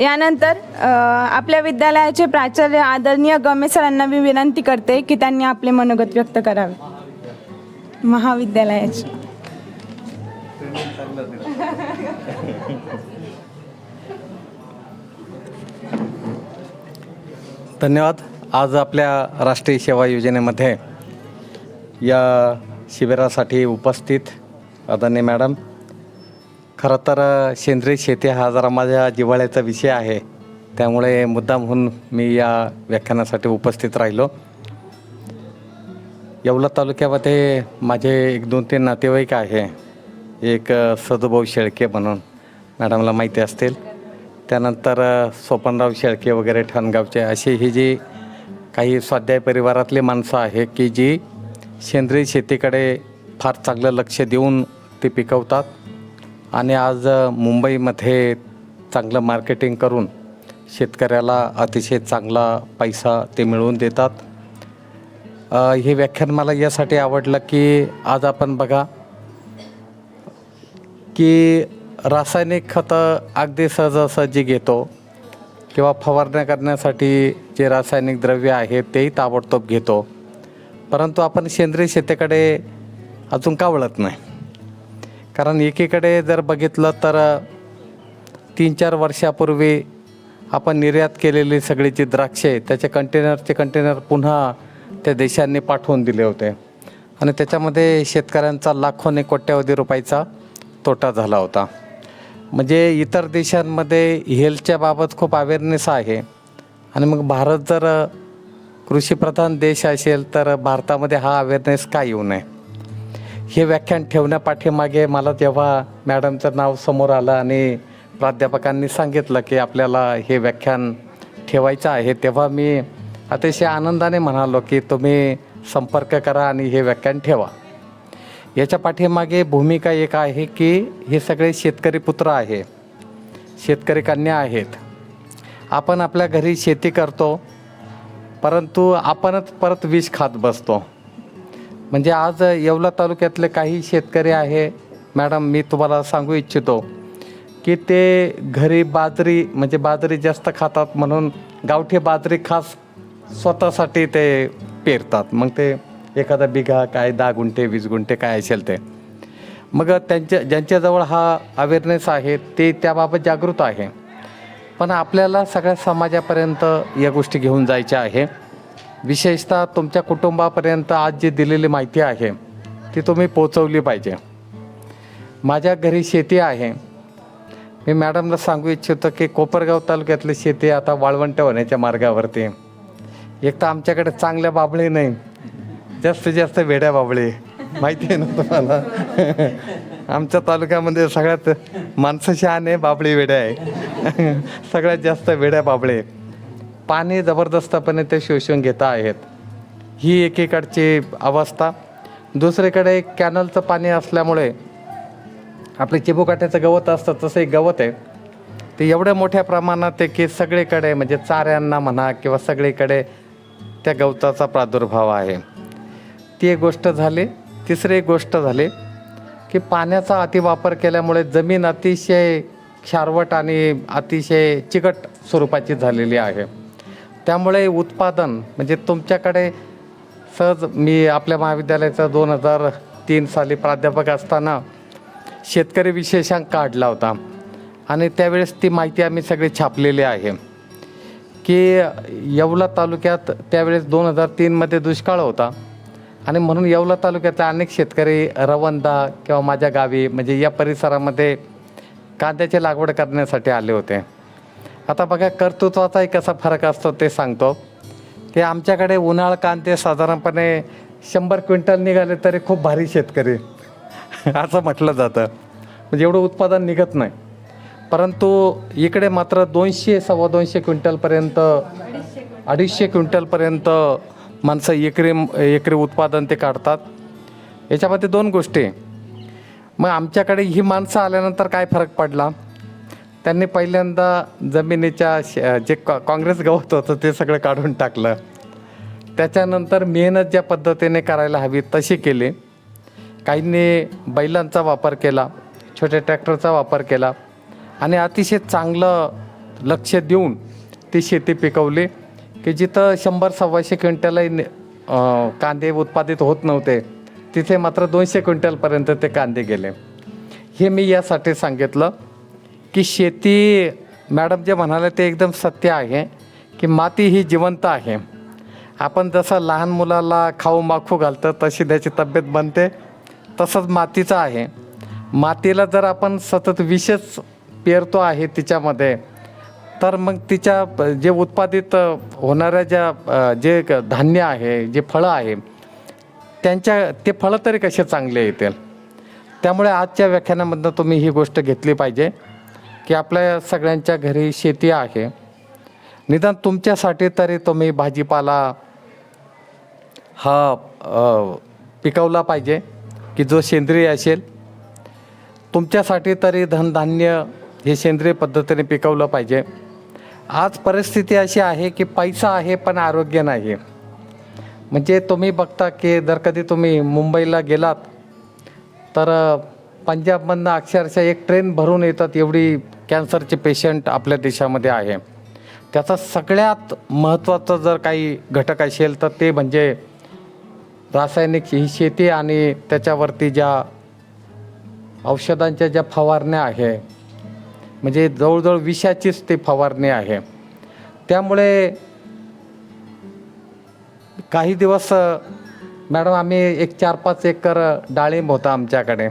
यानंतर आपल्या विद्यालयाचे प्राचार्य आदरणीय गमे सरांना मी विनंती करते की त्यांनी आपले मनोगत व्यक्त करावे. महाविद्यालयाचे. धन्यवाद. आज आपल्या राष्ट्रीय सेवा योजनेमध्ये या शिबिरासाठी उपस्थित आदरणीय मॅडम खरं तर सेंद्रिय शेती हा जरा माझ्या जिव्हाळ्याचा विषय आहे. त्यामुळे मुद्दामहून मी या व्याख्यानासाठी उपस्थित राहिलो. येवला तालुक्यामध्ये माझे एक दोन तीन नातेवाईक आहे. एक सदुभाऊ शेळके म्हणून मॅडमला माहिती असतील. त्यानंतर सोपनराव शेळके वगैरे ठाणगावचे अशी ही जी काही स्वाध्याय परिवारातली माणसं आहे की जी सेंद्रिय शेतीकडे फार चांगलं लक्ष देऊन ते पिकवतात. आणि आज मुंबईमध्ये चांगलं मार्केटिंग करून शेतकऱ्याला अतिशय चांगला पैसा ते मिळवून देतात. हे व्याख्यान मला यासाठी आवडलं की आज आपण बघा की रासायनिक खतं अगदी सहजासहजी घेतो किंवा फवारण्या करण्यासाठी जे रासायनिक द्रव्य आहे तेही ताबडतोब घेतो. परंतु आपण सेंद्रिय शेतीकडे अजून का वळत नाही? कारण एकीकडे जर बघितलं तर तीन चार वर्षापूर्वी आपण निर्यात केलेली सगळी जी द्राक्षे त्याचे कंटेनरचे कंटेनर पुन्हा त्या देशांनी पाठवून दिले होते. आणि त्याच्यामध्ये शेतकऱ्यांचा लाखोने कोट्यावधी रुपयाचा तोटा झाला होता. म्हणजे इतर देशांमध्ये हेल्थच्या बाबत खूप अवेअरनेस आहे. आणि मग भारत जर कृषीप्रधान देश असेल तर भारतामध्ये हा अवेअरनेस का येऊ नये? हे व्याख्यान ठेवण्यापाठीमागे मला तेव्हा मॅडमचं नाव समोर आलं आणि प्राध्यापकांनी सांगितलं की आपल्याला हे व्याख्यान ठेवायचं आहे. तेव्हा मी अतिशय आनंदाने म्हणालो की तुम्ही संपर्क करा आणि हे व्याख्यान ठेवा. याच्या पाठीमागे भूमिका एक आहे की हे सगळे शेतकरी पुत्र आहे. शेतकरी कन्या आहेत. आपण आपल्या घरी शेती करतो परंतु आपणच परत विष खात बसतो. म्हणजे आज येवला तालुक्यातले काही शेतकरी आहे. मॅडम मी तुम्हाला सांगू इच्छितो की ते घरी बाजरी म्हणजे बाजरी जास्त खातात म्हणून गावठी बाजरी खास स्वतःसाठी ते पेरतात. मग ते एखादा बिघा काय दहा गुंठे वीस गुंठे काय असेल ते. मग त्यांच्या ज्यांच्याजवळ हा अवेअरनेस आहे ते त्याबाबत जागृत आहे. पण आपल्याला सगळ्या समाजापर्यंत या गोष्टी घेऊन जायच्या आहे. विशेषतः तुमच्या कुटुंबापर्यंत आज जी दिलेली माहिती आहे ती तुम्ही पोचवली पाहिजे. माझ्या घरी शेती आहे. मी मॅडमला सांगू इच्छितो की कोपरगाव तालुक्यातली शेती आता वाळवंट होण्याच्या मार्गावरती. एक तर आमच्याकडे चांगल्या बाबळी नाही. जास्तीत जास्त वेड्या बाबळी. माहिती आहे ना तुम्हाला? आमच्या तालुक्यामध्ये सगळ्यात माणसं शहाण आहे बाबळी वेड्या आहे. सगळ्यात जास्त वेड्या बाबळे. पाणी जबरदस्तपणे ते शोषून घेत आहेत. ही एकीकडची अवस्था. दुसरीकडे कॅनलचं पाणी असल्यामुळे आपले चिबुकाट्याचं गवत असतं तसं एक गवत आहे. ते एवढ्या मोठ्या प्रमाणात आहे की सगळीकडे म्हणजे चाऱ्यांना म्हणा किंवा सगळीकडे त्या गवताचा प्रादुर्भाव आहे. ती एक गोष्ट झाली. तिसरी एक गोष्ट झाली की पाण्याचा अतिवापर केल्यामुळे जमीन अतिशय क्षारवट आणि अतिशय चिकट स्वरूपाची झालेली आहे. त्यामुळे उत्पादन म्हणजे तुमच्याकडे सहज मी आपल्या महाविद्यालयाचा दोन हजार तीन साली प्राध्यापक असताना शेतकरी विशेषांक काढला होता. आणि त्यावेळेस ती माहिती आम्ही सगळी छापलेली आहे. की येवला तालुक्यात त्यावेळेस दोन हजार तीनमध्ये दुष्काळ होता. आणि म्हणून येवला तालुक्यातले अनेक शेतकरी रवंदा किंवा माझ्या गावी म्हणजे या परिसरामध्ये कांद्याची लागवड करण्यासाठी आले होते. आता बघा कर्तृत्वाचाही कसा फरक असतो ते सांगतो. की आमच्याकडे उन्हाळ कांदे साधारणपणे शंभर क्विंटल निघाले तरी खूप भारी शेतकरी. असं म्हटलं जातं. म्हणजे एवढं उत्पादन निघत नाही. परंतु इकडे मात्र दोनशे सव्वा दोनशे क्विंटलपर्यंत अडीचशे क्विंटलपर्यंत माणसं एकरी एकरी उत्पादन ते काढतात. याच्यामध्ये दोन गोष्टी. मग आमच्याकडे ही माणसं आल्यानंतर काय फरक पडला? त्यांनी पहिल्यांदा जमिनीच्या श- जे का काँग्रेस गवत होतं ते सगळं काढून टाकलं. त्याच्यानंतर मेहनत ज्या पद्धतीने करायला हवी तशी केली. काहींनी बैलांचा वापर केला छोट्या ट्रॅक्टरचा वापर केला आणि अतिशय चांगलं लक्ष देऊन ती शेती पिकवली की जिथं शंभर सव्वाशे क्विंटलही कांदे उत्पादित होत नव्हते तिथे मात्र दोनशे क्विंटलपर्यंत ते कांदे गेले. हे मी यासाठी सांगितलं. की शेती मॅडम जे म्हणाले ते एकदम सत्य आहे की माती ही जिवंत आहे. आपण जसं लहान मुलाला खाऊ माखू घालतं तशी त्याची तब्येत बनते तसंच मातीचं आहे. मातीला जर आपण सतत विषच पेरतो आहे तिच्यामध्ये तर मग तिच्या जे उत्पादित होणाऱ्या ज्या जे क- धान्य आहे जे फळं आहे त्यांच्या ते फळं तरी कसे चांगले येतील? त्यामुळे आजच्या व्याख्यानामधनं तुम्ही ही गोष्ट घेतली पाहिजे. की आपल्या सगळ्यांच्या घरी शेती आहे. निदान तुमच्यासाठी तरी तुम्ही भाजीपाला हा पिकवला पाहिजे की जो सेंद्रिय असेल. तुमच्यासाठी तरी धनधान्य हे सेंद्रिय पद्धतीने पिकवलं पाहिजे. आज परिस्थिती अशी आहे की पैसा आहे पण आरोग्य नाही. म्हणजे तुम्ही बघता की जर कधी तुम्ही मुंबईला गेलात तर पंजाबमधनं अक्षरशः एक ट्रेन भरून येतात एवढी कॅन्सरचे पेशंट आपल्या देशामध्ये आहे. त्याचा सगळ्यात महत्त्वाचा जर काही घटक असेल तर ते म्हणजे रासायनिक ही शेती आणि त्याच्यावरती ज्या औषधांच्या ज्या फवारण्या आहे म्हणजे जवळजवळ विषाचीच ती फवारणी आहे. त्यामुळे काही दिवस मॅडम आम्ही एक चार पाच एकर डाळिंब होता आमच्याकडे.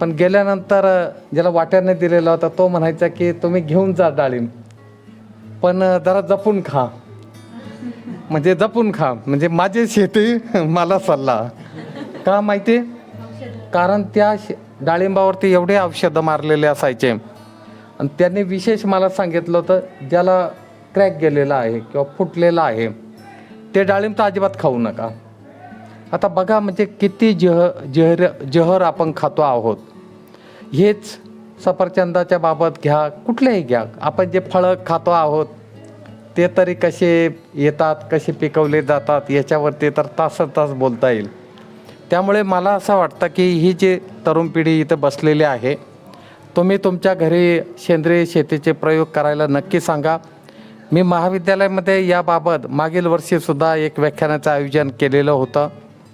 पण गेल्यानंतर ज्याला वाट्याने दिलेला होता तो म्हणायचा की तुम्ही घेऊन जा डाळिंब पण जरा जपून खा. म्हणजे जपून खा. म्हणजे माझी शेती मला सल्ला. का माहिती? कारण त्या शे- डाळिंबावरती एवढे औषधं मारलेले असायचे. आणि त्यांनी विशेष मला सांगितलं होतं ज्याला क्रॅक गेलेला आहे किंवा फुटलेला आहे ते डाळिंब तर अजिबात खाऊ नका. आता बघा म्हणजे किती जह जहर जहर आपण खातो आहोत. हेच सफरचंदाच्या बाबत घ्या कुठलेही घ्या. आपण जे फळं खातो आहोत ते तरी कसे येतात कसे पिकवले जातात याच्यावरती तर तासन तास बोलता येईल. त्यामुळे मला असं वाटतं की ही जी तरुण पिढी इथं बसलेली आहे तुम्ही तुमच्या घरी सेंद्रिय शेतीचे प्रयोग करायला नक्की सांगा. मी महाविद्यालयामध्ये याबाबत मागील वर्षीसुद्धा एक व्याख्यानाचं आयोजन केलेलं होतं.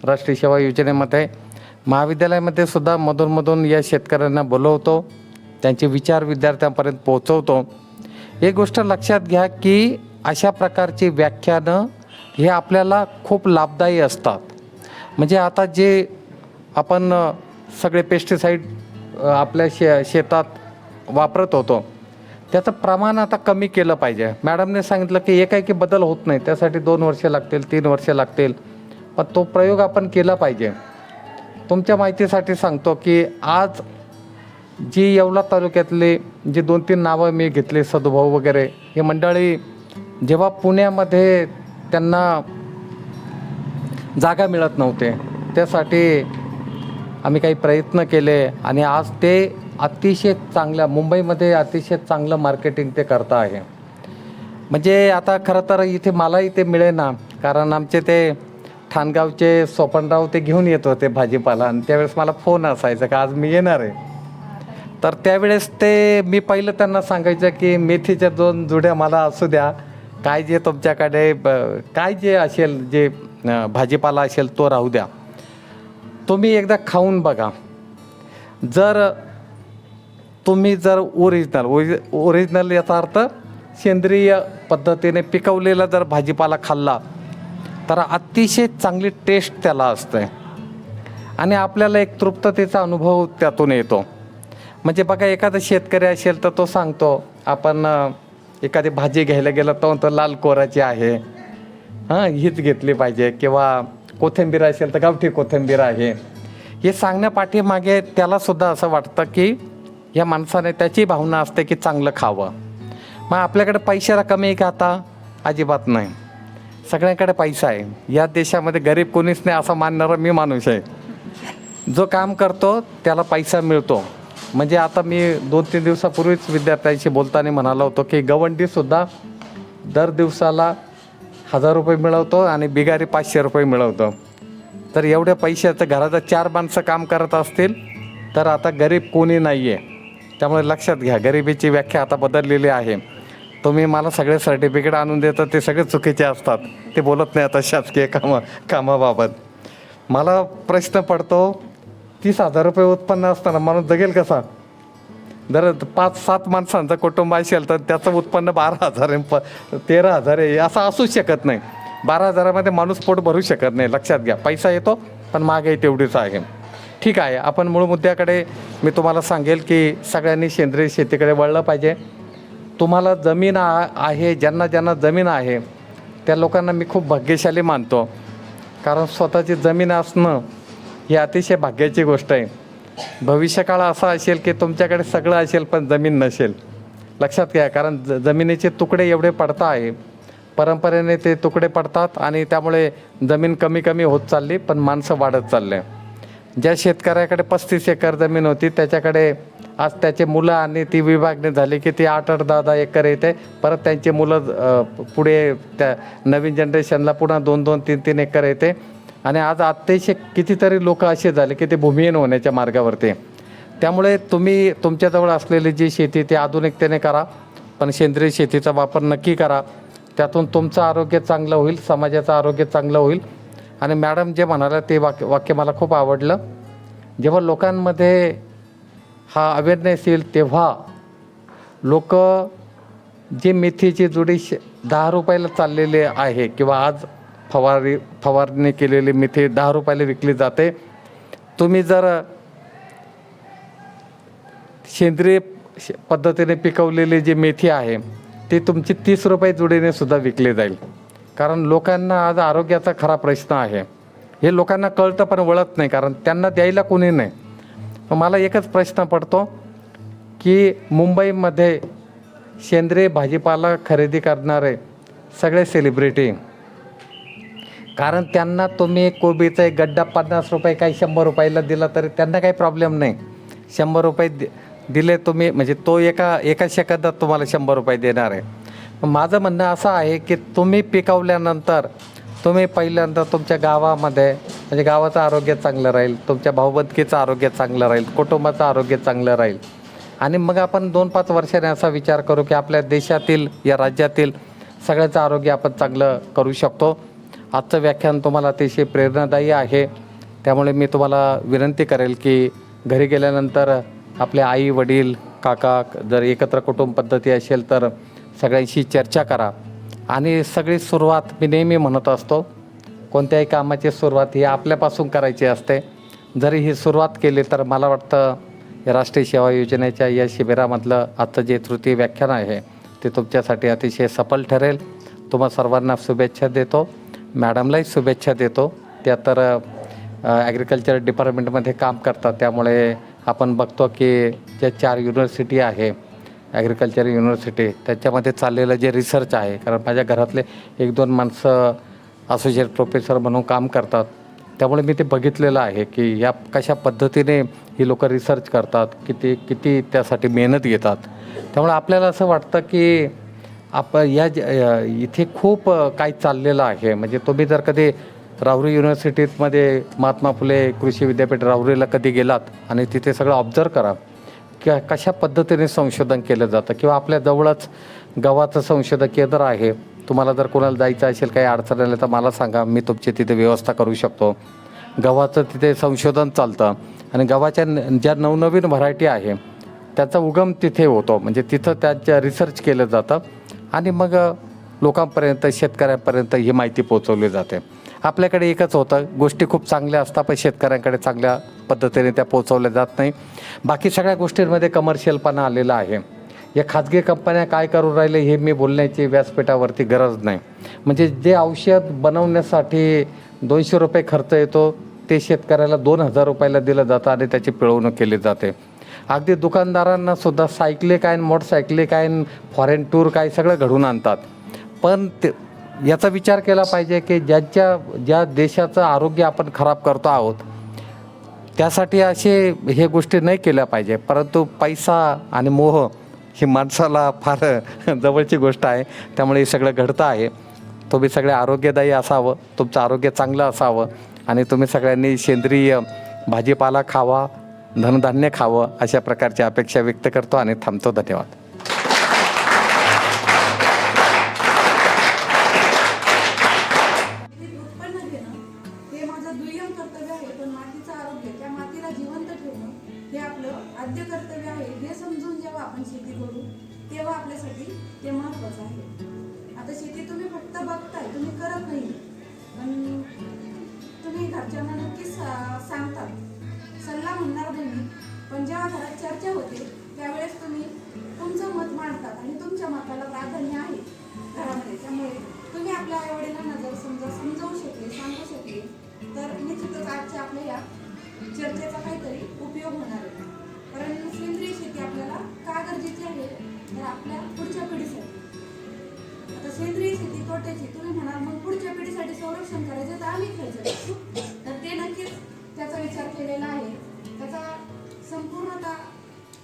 राष्ट्रीय सेवा योजनेमध्ये महाविद्यालयामध्ये सुद्धा मधूनमधून या शेतकऱ्यांना बोलवतो. त्यांचे विचार विद्यार्थ्यांपर्यंत पोहोचवतो. एक गोष्ट लक्षात घ्या की अशा प्रकारची व्याख्यानं हे आपल्याला खूप लाभदायी असतात. म्हणजे आता जे आपण सगळे पेस्टिसाईड आपल्या शे शेतात वापरत होतो त्याचं प्रमाण आता कमी केलं पाहिजे. मॅडमने सांगितलं की एकाएकी बदल होत नाही. त्यासाठी दोन वर्षे लागतील तीन वर्षे लागतील. पण तो प्रयोग आपण केला पाहिजे. तुमच्या माहितीसाठी सांगतो की आज जी येवला तालुक्यातले जे दोन तीन नावं मी घेतले सदुभाऊ वगैरे हे मंडळी जेव्हा पुण्यामध्ये त्यांना जागा मिळत नव्हते त्यासाठी आम्ही काही प्रयत्न केले आणि आज ते अतिशय चांगल्या मुंबईमध्ये अतिशय चांगलं मार्केटिंग ते करता आहे. म्हणजे आता खरं तर इथे मलाही ते मिळेना कारण आमचे ते ठाणगावचे सोपनराव ते घेऊन येत होते भाजीपाला आणि त्यावेळेस मला फोन असायचा का आज मी येणार आहे. तर त्यावेळेस ते मी पहिलं त्यांना सांगायचं की मेथीच्या दोन जुड्या मला असू द्या. काय जे तुमच्याकडे ब- काय जे असेल जे भाजीपाला असेल तो राहू द्या. तुम्ही एकदा खाऊन बघा. जर तुम्ही जर ओरिजिनल ओरि ओरिजिनल याचा अर्थ सेंद्रिय पद्धतीने पिकवलेला जर भाजीपाला खाल्ला तर अतिशय चांगली टेस्ट त्याला असते. आणि आपल्याला एक तृप्ततेचा अनुभव त्यातून येतो. म्हणजे बघा एखादा शेतकरी असेल तर तो सांगतो आपण एखादी भाजी घ्यायला गेलं तर तो लाल कोराची आहे. हां हीच घेतली पाहिजे. किंवा कोथिंबीर असेल तर गावठी कोथिंबीर आहे. हे सांगण्यापाठीमागे त्यालासुद्धा असं वाटतं की या माणसाने त्याची भावना असते की चांगलं खावं. मग आपल्याकडे पैशाला कमी आहे का आता? अजिबात नाही. सगळ्यांकडे पैसा आहे. या देशामध्ये गरीब कोणीच नाही असं मानणारा मी माणूस आहे. जो काम करतो त्याला पैसा मिळतो. म्हणजे आता मी दोन तीन दिवसापूर्वीच विद्यार्थ्यांशी बोलताना म्हणालो होतो की गवंडीसुद्धा दर दिवसाला हजार रुपये मिळवतो आणि बिगारी पाचशे रुपये मिळवतो. तर एवढ्या पैशाचं घराचं चार माणसं काम करत असतील तर आता गरीब कोणी नाही आहे त्यामुळे लक्षात घ्या गरिबीची व्याख्या आता बदललेली आहे. तुम्ही मला सगळे सर्टिफिकेट आणून देता ते सगळे चुकीचे असतात. ते बोलत नाही आता शासकीय कामा कामाबाबत. मला प्रश्न पडतो तीस हजार रुपये उत्पन्न असताना माणूस जगेल कसा? जर पाच सात माणसांचं कुटुंब असेल तर त्याचं उत्पन्न बारा हजार आहे प तेरा हजार आहे असं असूच शकत नाही. बारा हजारामध्ये माणूस पोट भरू शकत नाही लक्षात घ्या. पैसा येतो पण महागाई तेवढीच आहे. ठीक आहे आपण मूळ मुद्द्याकडे मी तुम्हाला सांगेल की सगळ्यांनी सेंद्रिय शेतीकडे वळलं पाहिजे. तुम्हाला जमीन आ आहे ज्यांना ज्यांना जमीन आहे त्या लोकांना मी खूप भाग्यशाली मानतो. कारण स्वतःची जमीन असणं ही अतिशय भाग्याची गोष्ट आहे. भविष्यकाळ असा असेल की तुमच्याकडे सगळं असेल पण जमीन नसेल. लक्षात घ्या कारण ज जमिनीचे तुकडे एवढे पडता आहे. परंपरेने ते तुकडे पडतात आणि त्यामुळे जमीन कमी कमी होत चालली पण माणसं वाढत चालले. ज्या शेतकऱ्याकडे पस्तीस एकर जमीन होती त्याच्याकडे आज त्याचे मुलं आणि ती विभागणी झाली की ती आठ आठ दहा दहा एकर येते. परत त्यांची मुलं पुढे त्या नवीन जनरेशनला पुन्हा दोन दोन तीन तीन एकर येते. आणि आज अतिशय कितीतरी लोक असे झाले की ते भूमिहीन होण्याच्या मार्गावरती त्यामुळे तुम्ही तुमच्याजवळ असलेली जी शेती ती आधुनिकतेने करा पण सेंद्रिय शेतीचा वापर नक्की करा. त्यातून तुमचं आरोग्य चांगलं होईल समाजाचं आरोग्य चांगलं होईल. आणि मॅडम जे म्हणाल्या ते वाक्य वाक्य मला खूप आवडलं. जेव्हा लोकांमध्ये हा अवेअरनेस येईल तेव्हा लोक जे मेथीची जुडी श दहा रुपयाला चाललेले आहे किंवा आज फवारी फवारणी केलेली मेथी दहा रुपयाला विकली जाते. तुम्ही जर सेंद्रिय श- पद्धतीने पिकवलेली जी मेथी आहे ती तुमची तीस रुपये जुडीने सुद्धा विकली जाईल. कारण लोकांना आज आरोग्याचा खरा प्रश्न आहे. हे लोकांना कळतं पण वळत नाही कारण त्यांना द्यायला कोणी नाही. मला एकच प्रश्न पडतो की मुंबईमध्ये सेंद्रिय भाजीपाला खरेदी करणारे सगळे सेलिब्रिटी कारण त्यांना तुम्ही कोबीचा एक गड्डा पन्नास रुपये काही शंभर रुपयाला दिला तरी त्यांना काही प्रॉब्लेम नाही. शंभर रुपये दि दिले तुम्ही म्हणजे तो एका एका सेकंदात तुम्हाला शंभर रुपये देणार आहे. माझं म्हणणं असं आहे की तुम्ही पिकवल्यानंतर तुम्ही पहिल्यांदा तुमच्या गावामध्ये म्हणजे गावाचं आरोग्य चांगलं राहील तुमच्या भाऊबंदकीचं आरोग्य चांगलं राहील कुटुंबाचं आरोग्य चांगलं राहील. आणि मग आपण दोन पाच वर्षाने असा विचार करू की आपल्या देशातील या राज्यातील सगळ्याचं आरोग्य आपण चांगलं करू शकतो. आजचं व्याख्यान तुम्हाला अतिशय प्रेरणादायी आहे. त्यामुळे मी तुम्हाला विनंती करेल की घरी गेल्यानंतर आपले आई वडील काका जर एकत्र कुटुंब पद्धती असेल तर सगळ्यांशी चर्चा करा. आणि सगळी सुरुवात मी नेहमी म्हणत असतो कोणत्याही कामाची सुरुवात ही आपल्यापासून करायची असते. जरी ही सुरुवात केली तर मला वाटतं राष्ट्रीय सेवा योजनेच्या या शिबिरामधलं आजचं जे तृतीय व्याख्यान आहे ते तुमच्यासाठी अतिशय सफल ठरेल. तुम्हा सर्वांना शुभेच्छा देतो. मॅडमलाही शुभेच्छा देतो. त्या तर ॲग्रिकल्चर डिपार्टमेंटमध्ये काम करतात. त्यामुळे आपण बघतो की ज्या चार युनिव्हर्सिटी आहे ॲग्रिकल्चर युनिव्हर्सिटी त्याच्यामध्ये चाललेलं जे रिसर्च आहे कारण माझ्या घरातले एक दोन माणसं असोसिएट प्रोफेसर म्हणून काम करतात. त्यामुळे मी ते बघितलेलं आहे की या कशा पद्धतीने ही लोक रिसर्च करतात किती किती त्यासाठी मेहनत घेतात. त्यामुळे आपल्याला असं वाटतं की आप या ज- इथे खूप काही चाललेलं आहे. म्हणजे तुम्ही जर कधी राहुरी युनिव्हर्सिटीमध्ये महात्मा फुले कृषी विद्यापीठ राहुरीला कधी गेलात आणि तिथे सगळं ऑब्झर्व करा किंवा कशा पद्धतीने संशोधन केलं जातं? किंवा आपल्या जवळच गव्हाचं संशोधन केंद्र आहे. तुम्हाला जर कोणाला जायचं असेल काही अडचण आली तर मला सांगा. मी तुमची तिथे व्यवस्था करू शकतो. गव्हाचं तिथे संशोधन चालतं. आणि गव्हाच्या ज्या नवनवीन व्हरायटी आहे त्याचा उगम तिथे होतो. म्हणजे तिथं त्याच्या रिसर्च केलं जातं. आणि मग लोकांपर्यंत शेतकऱ्यांपर्यंत ही माहिती पोहोचवली जाते. आपल्याकडे एकच होतं. गोष्टी खूप चांगल्या असतात पण शेतकऱ्यांकडे चांगल्या पद्धतीने त्या पोचवल्या जात नाही. बाकी सगळ्या गोष्टींमध्ये कमर्शियलपणा आलेला आहे. या खाजगी कंपन्या काय करून राहिले हे मी बोलण्याची व्यासपीठावरती गरज नाही. म्हणजे जे औषध बनवण्यासाठी दोनशे रुपये खर्च येतो ते शेतकऱ्याला दोन हजार रुपयाला दिलं जातं आणि त्याची पिळवणूक केली जाते. अगदी दुकानदारांना सुद्धा सायकली काय मोटरसायकली काय फॉरेन टूर काय सगळं घडून आणतात. पण ते याचा विचार केला पाहिजे की ज्यांच्या ज्या देशाचं आरोग्य आपण खराब करतो आहोत त्यासाठी असे हे गोष्टी नाही केल्या पाहिजे. परंतु पैसा आणि मोह ही माणसाला फार जवळची गोष्ट आहे. त्यामुळे हे सगळं घडतं आहे. तुम्ही सगळे आरोग्यदायी असावं तुमचं आरोग्य चांगलं असावं आणि तुम्ही सगळ्यांनी सेंद्रिय भाजीपाला खावा धनधान्य खावं अशा प्रकारची अपेक्षा व्यक्त करतो आणि थांबतो. धन्यवाद. तुम्ही आपल्या आईवडिलांना जर समजा समजावू शकले सांगू शकले तर निश्चितच आजच्या आपल्या या चर्चेचा काहीतरी उपयोग होणार आहे. कारण सेंद्रिय शेती आपल्याला का गरजेची आहे? तर आपल्या पुढच्या पिढीसाठी. आता सेंद्रिय शेती तोट्याची तुम्ही म्हणाल मग पुढच्या पिढीसाठी संरक्षण करायचं तर आम्ही खायचं तर ते नक्कीच त्याचा विचार केलेला आहे. त्याचा संपूर्णतः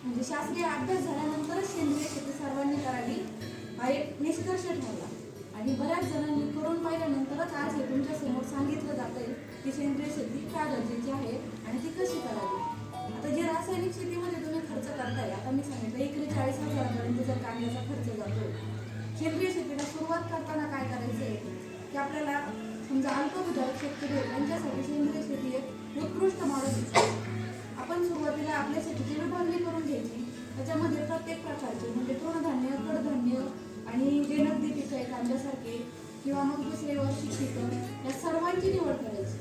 म्हणजे शास्त्रीय अभ्यास झाल्यानंतरच सेंद्रिय शेती सर्वांनी करावी हा एक निष्कर्ष ठरला. आणि बऱ्याच जणांनी करून पाहिल्यानंतरच आज हे तुमच्यासमोर सांगितलं जात आहे की सेंद्रिय शेती का गरजेची आहे आणि ती कशी करावी? आता जे रासायनिक शेतीमध्ये तुम्ही खर्च करताय आता मी सांगितलं एकरी चाळीस हजारापर्यंत जर कांद्याचा खर्च जातो सेंद्रिय शेतीला सुरुवात करताना काय करायचं आहे की आपल्याला समजा अल्पभूधारक शेतकरी यांच्यासाठी त्यांच्यासाठी सेंद्रिय शेती एक उत्कृष्ट मॉडेल आपण सुरुवातीला आपल्या शेतीची विभागणी करून घ्यायची. त्याच्यामध्ये प्रत्येक प्रकारचे म्हणजे तृणधान्य कडधान्य आणि जे नगदी पिकं आहे कांद्यासारखे किंवा मग दुसरे वर्षी पिकं या सर्वांची निवड करायची.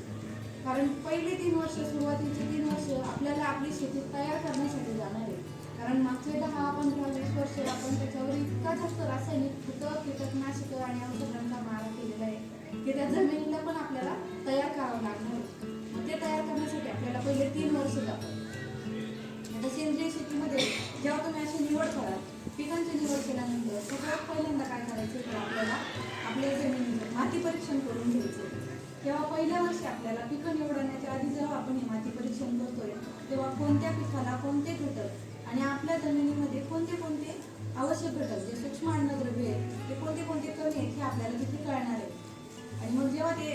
कारण पहिले तीन वर्ष सुरुवातीचे तीन वर्ष आपल्याला आपली शेती तयार करण्यासाठी जाणार आहे. कारण मागचे दहा पंधरा वीस वर्ष आपण त्याच्यावर इतका जास्त रासायनिक खतं कीटकनाशकं आणि औषधांचा मारा केलेला आहे की त्या जमिनीला पण आपल्याला तयार करावं लागणार मग ते तयार करण्यासाठी आपल्याला पहिले तीन वर्ष जातात आता सेंद्रिय शेतीमध्ये जेव्हा तुम्ही अशी निवड कराल पिकांची निवड केल्यानंतर सगळ्यात पहिल्यांदा काय करायचं तर आपल्याला आपल्या जमिनीचं माती परीक्षण करून घ्यायचं. तेव्हा पहिल्या वर्षी आपल्याला पिकं निवडण्याच्या आधी जेव्हा आपण हे माती परीक्षण करतोय तेव्हा कोणत्या पिकाला कोणते घटक आणि आपल्या जमिनीमध्ये कोणते कोणते आवश्यक घटक जे सूक्ष्म अन्नद्रव्य आहेत ते कोणते कोणते कमी आहेत हे आपल्याला तिथे कळणार आहे. आणि मग जेव्हा ते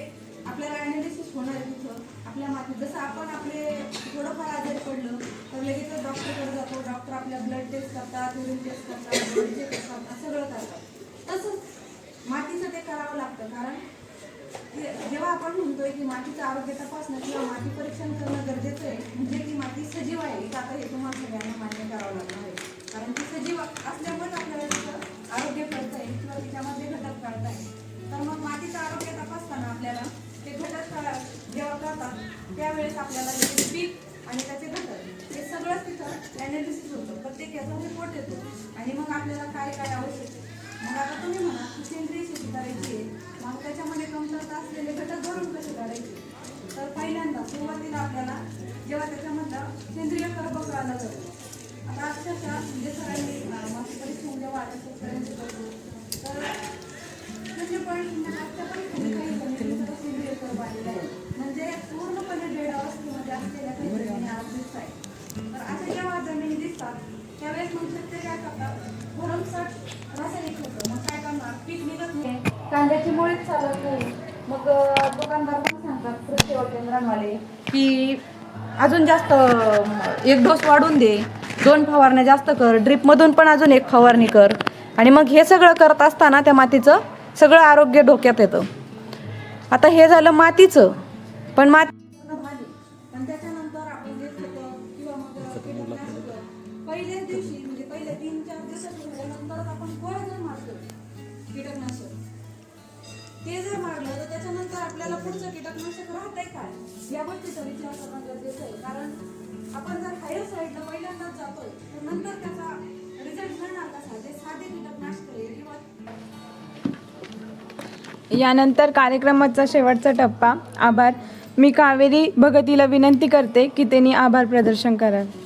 आपल्याला अनालिसिस होणार आहे तिथं. आपल्या मातीत जसं आपण आपले थोडंफार आजारी पडलं तर लगेच डॉक्टरकडे जातो. डॉक्टर आपल्या ब्लड टेस्ट करतात युरिन टेस्ट करतात body चेक करतात सगळं करतात. तसंच मातीचं ते करावं लागतं. कारण ते- जेव्हा आपण म्हणतोय की मातीचं आरोग्य तपासणं किंवा माती परीक्षण करणं गरजेचं आहे म्हणजे ती माती सजीव आहे. का आता हे तुम्हाला सगळ्यांना मान्य करावं लागणार आहे. कारण ती सजीव आपल्याला त्याचे पीक आणि त्याचे घटक हे सगळंच तिथं अनालिसिस होतं. प्रत्येक याचा रिपोर्ट येतो. आणि मग आपल्याला काय काय आवश्यक आहे? मग आता तुम्ही म्हणा की सेंद्रिय शेती करायची आहे. मग त्याच्यामध्ये कमतरता असलेले घटक भरून कसे काढायचे? तर पहिल्यांदा सुरुवातीला आपल्याला जेव्हा त्याच्यामधला सेंद्रिय कर्ब कळाला जातो आता अक्षरशः म्हणजे सरांनी अं, माती परीक्षण जेव्हा आता शेतकऱ्यांचे करतो तर शून्य पॉईंट शून्य आठच्या पण त्यावेळेस मग शेतकरी काय करतात? भरमसाठ रासायनिक खतं मग काय करणार? पीक निघत नाही. कांद्याची मुळीच चालत नाही. मग दुकानदार पण सांगतात कृषी केंद्रांवाले की अजून जास्त एक डोस वाढून दे. दोन फवारण्या जास्त कर. ड्रिपमधून पण अजून एक फवारणी कर. आणि मग हे सगळं करत असताना त्या मातीचं सगळं आरोग्य डोक्यात येतं. आता हे झालं मातीचं. पण माती ते जर मारलं तर त्याच्यानंतर आपल्याला पुढचं कीटकनाशक राहतंय काय? या गोष्टीचा विचार करणं गरजेचं आहे. कारण आपण जर हायर साईडला पहिल्यांदाच जातोय तर नंतर त्याचा रिझल्ट मिळणार कसा? जे साधे कीटकनाशक आहे किंवा यानंतर कार्यक्रमाचा शेवटचा टप्पा. आभार. मी कावेरी भगतीला विनंती करते की त्यांनी आभार प्रदर्शन करावे.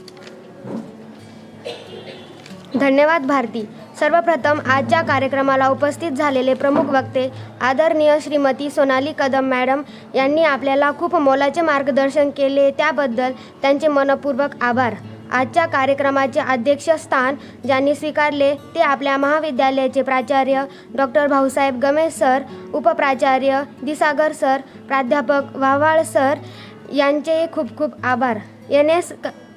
धन्यवाद भारती. सर्वप्रथम आजच्या कार्यक्रमाला उपस्थित झालेले प्रमुख वक्ते आदरणीय श्रीमती सोनाली कदम मॅडम यांनी आपल्याला खूप मोलाचे मार्गदर्शन केले. त्याबद्दल त्यांचे मनपूर्वक आभार. आजच्या कार्यक्रमाचे अध्यक्षस्थान ज्यांनी स्वीकारले ते आपल्या महाविद्यालयाचे प्राचार्य डॉक्टर भाऊसाहेब गमेश सर उपप्राचार्य दिसागर सर प्राध्यापक वाव्हाळ सर यांचे खूप खूप आभार. एन एस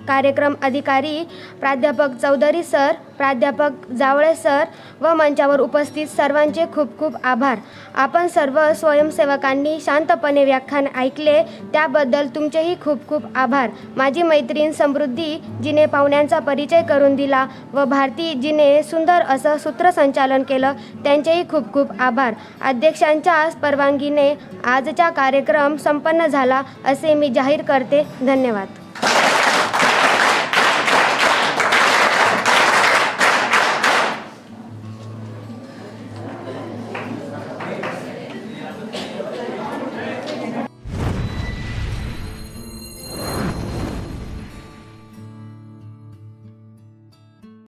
कार्यक्रम अधिकारी प्राध्यापक चौधरी सर प्राध्यापक जावळे सर व मंचावर उपस्थित सर्वांचे खूप खूप आभार. आपण सर्व स्वयंसेवकांनी शांतपणे व्याख्यान ऐकले त्याबद्दल तुमचेही खूप खूप आभार. माझी मैत्रीण समृद्धी जिने पाहुण्यांचा परिचय करून दिला व भारती जिने सुंदर असं सूत्रसंचालन केलं त्यांचेही खूप खूप आभार. अध्यक्षांच्या परवानगीने आजचा कार्यक्रम संपन्न झाला असे मी जाहीर करते. धन्यवाद.